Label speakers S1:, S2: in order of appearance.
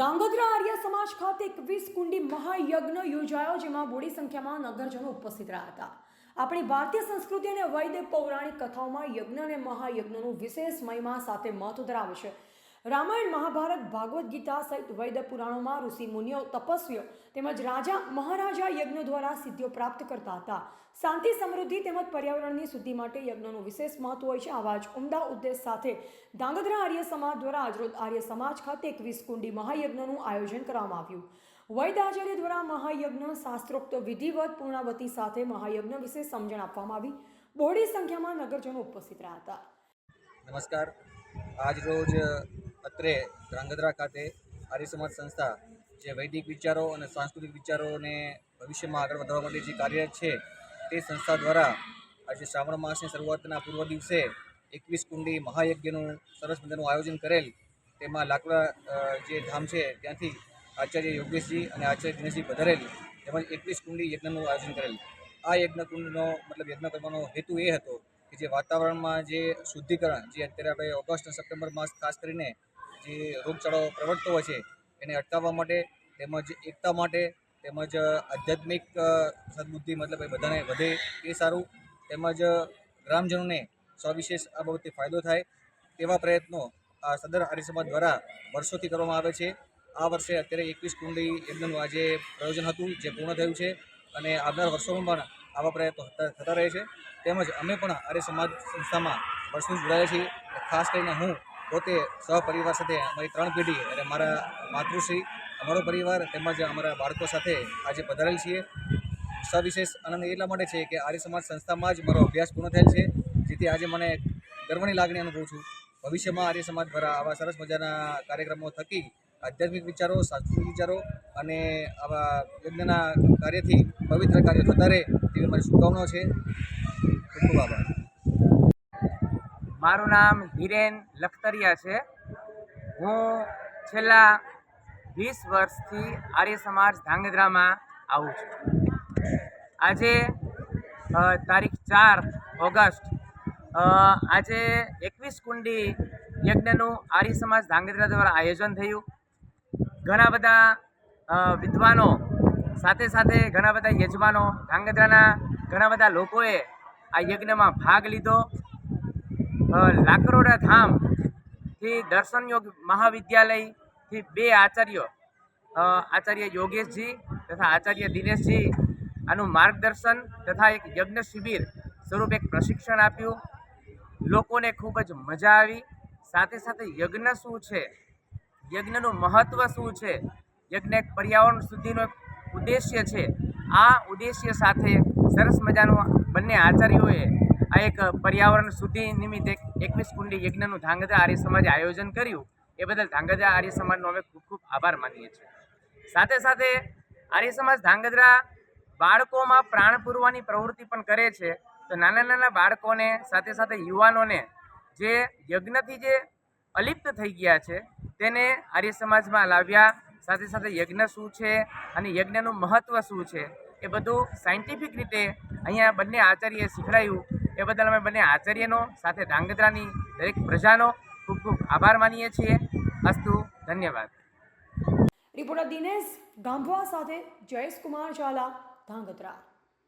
S1: ધાંગધ્રા આર્ય સમાજ ખાતે એકવીસ કુંડી મહાયજ્ઞ યોજાયો, જેમાં બોડી સંખ્યામાં નગરજનો ઉપસ્થિત રહ્યા હતા. આપણી ભારતીય સંસ્કૃતિ અને વૈદ પૌરાણિક કથાઓમાં યજ્ઞ અને મહાયજ્ઞનું વિશેષ મહિમા સાથે મહત્વ ધરાવે છે. રામાયણ, મહાભારત ભાગવદ્ ગીતા સહિત વૈદ પુરાણોમાં ઋષિ મુનિઓ, તપસ્વીઓ તેમજ રાજા મહારાજા યજ્ઞ દ્વારા સિદ્ધિઓ પ્રાપ્ત કરતા હતા. શાંતિ, સમૃદ્ધિ તેમજ પર્યાવરણની શુદ્ધિ માટે યજ્ઞનું વિશેષ મહત્વ હોય છે. આવા જ ઉમદા ઉદ્દેશ સાથે ધાંગધ્રા આર્ય સમાજ દ્વારા આજરોજ આર્ય સમાજ ખાતે એકવીસ કુંડી મહાયજ્ઞનું આયોજન કરવામાં આવ્યું. વૈદ આચાર્ય દ્વારા મહાયજ્ઞ શાસ્ત્રોક્ત વિધિવત પૂર્ણાવતી સાથે મહાયજ્ઞ વિશે સમજણ આપવામાં આવી. બહોળી સંખ્યામાં નગરજનો ઉપસ્થિત રહ્યા હતા.
S2: નમસ્કાર. આજ રોજ અત્રે ધ્રાંગધ્રા ખાતે આર્ય સમાજ સંસ્થા જે વૈદિક વિચારો અને સાંસ્કૃતિક વિચારોને ભવિષ્યમાં આગળ વધારવા માટે જે કાર્યરત છે તે સંસ્થા દ્વારા આજે શ્રાવણ માસની શરૂઆતના પૂર્વ દિવસે એકવીસ કુંડી મહાયજ્ઞનું સરસ મજાનું આયોજન કરેલ. તેમાં લાકડા જે ધામ છે ત્યાંથી આચાર્ય યોગેશજી અને આચાર્ય દિનેશજી પધારેલ તેમજ એકવીસ કુંડી યજ્ઞનું આયોજન કરેલ. આ યજ્ઞ કુંડનો મતલબ યજ્ઞ કરવાનો હેતુ એ હતો કે જે વાતાવરણમાં જે શુદ્ધિકરણ, જે અત્યારે આપણે ઓગસ્ટ અને સપ્ટેમ્બર માસ ખાસ કરીને જે રોગચાળો પ્રવર્તતો હોય છે, એને અટકાવવા માટે તેમજ એકતા માટે તેમજ આધ્યાત્મિક સદબુદ્ધિ મતલબ એ બધાને વધે એ સારું. તેમજ ગ્રામજનોને સવિશેષ આ બાબતે ફાયદો થાય તેવા પ્રયત્નો આ સદર આર્ય દ્વારા વર્ષોથી કરવામાં આવે છે. આ વર્ષે અત્યારે એકવીસ કુંડી યજ્ઞનું આજે પ્રયોજન હતું, જે પૂર્ણ થયું છે. અને આવનાર વર્ષોમાં પણ આવા પ્રયત્નો થતા રહે છે. તેમજ અમે પણ આર્ય સમાજ સંસ્થામાં વર્ષથી જોડાયા છીએ. ખાસ કરીને હું પોતે સહપરિવાર સાથે અમારી ત્રણ પેઢી અને મારા માતૃશ્રી, અમારો પરિવાર તેમજ અમારા બાળકો સાથે આજે પધારેલ છીએ. સવિશેષ આનંદ એટલા માટે છે કે આર્ય સમાજ સંસ્થામાં જ મારો અભ્યાસ પૂર્ણ થયેલ છે, જેથી આજે મને ગર્વની લાગણી અનુભવું છું. ભવિષ્યમાં આર્ય સમાજ દ્વારા આવા સરસ મજાના કાર્યક્રમો થકી આધ્યાત્મિક વિચારો, સાંસ્કૃતિક વિચારો અને આવા યજ્ઞના કાર્યથી પવિત્ર કાર્યો થતા રહે તેવી મારી શુભકામનાઓ છે. ખૂબ ખૂબ આભાર.
S3: મારું નામ હિરેન લખતરિયા છે. હું છેલ્લા વીસ વર્ષથી આર્ય સમાજ ધાંગધ્રામાં આવું છું. આજે તારીખ ચાર ઓગસ્ટ આજે એકવીસ કુંડી યજ્ઞનું આર્ય સમાજ ધાંગધ્રા દ્વારા આયોજન થયું. ઘણા બધા વિદ્વાનો સાથે સાથે ઘણા બધા યજમાનો, ધાંગધ્રાના ઘણા બધા લોકોએ આ યજ્ઞમાં ભાગ લીધો. લાકરોડા ધામથી દર્શન યોગ મહાવિદ્યાલયથી બે આચાર્યો આચાર્ય યોગેશજી તથા આચાર્ય દિનેશજી આનું માર્ગદર્શન તથા એક યજ્ઞ શિબિર સ્વરૂપે એક પ્રશિક્ષણ આપ્યું. લોકોને ખૂબ જ મજા આવી. સાથે સાથે યજ્ઞ શું છે? યજ્ઞનું મહત્ત્વ શું છે? યજ્ઞ એક પર્યાવરણ સુધીનો એક ઉદ્દેશ્ય છે. આ ઉદ્દેશ્ય સાથે સરસ મજાનો બંને આચાર્યોએ આ એક પર્યાવરણ શુદ્ધિ નિમિત્તે એકવીસ કુંડી યજ્ઞનું ધાંગધ્રા આર્ય સમાજે આયોજન કર્યું. એ બદલ ધાંગધ્રા આર્ય સમાજનો અમે ખૂબ ખૂબ આભાર માનીએ છીએ. સાથે સાથે આર્ય સમાજ ધાંગધ્રા બાળકોમાં પ્રાણ પૂરવાની પ્રવૃત્તિ પણ કરે છે. તો નાના નાના બાળકોને સાથે સાથે યુવાનોને જે યજ્ઞથી જે અલિપ્ત થઈ ગયા છે, તેને આર્ય સમાજમાં લાવ્યા સાથે સાથે યજ્ઞ શું છે અને યજ્ઞનું મહત્ત્વ શું છે? એ બધું સાયન્ટિફિક રીતે અહીંયા બંને આચાર્યએ શીખડાયું. એ બદલ અમે બંને આચાર્યનો સાથે ડાંગધ્રાની દરેક પ્રજાનો ખૂબ ખૂબ આભાર માનીએ છીએ. અસ્તુ, ધન્યવાદ.
S1: રિપોર્ટર દિનેશ ગાંભવા સાથે જયેશ કુમાર ઝાલા, ધાંગધ્રા.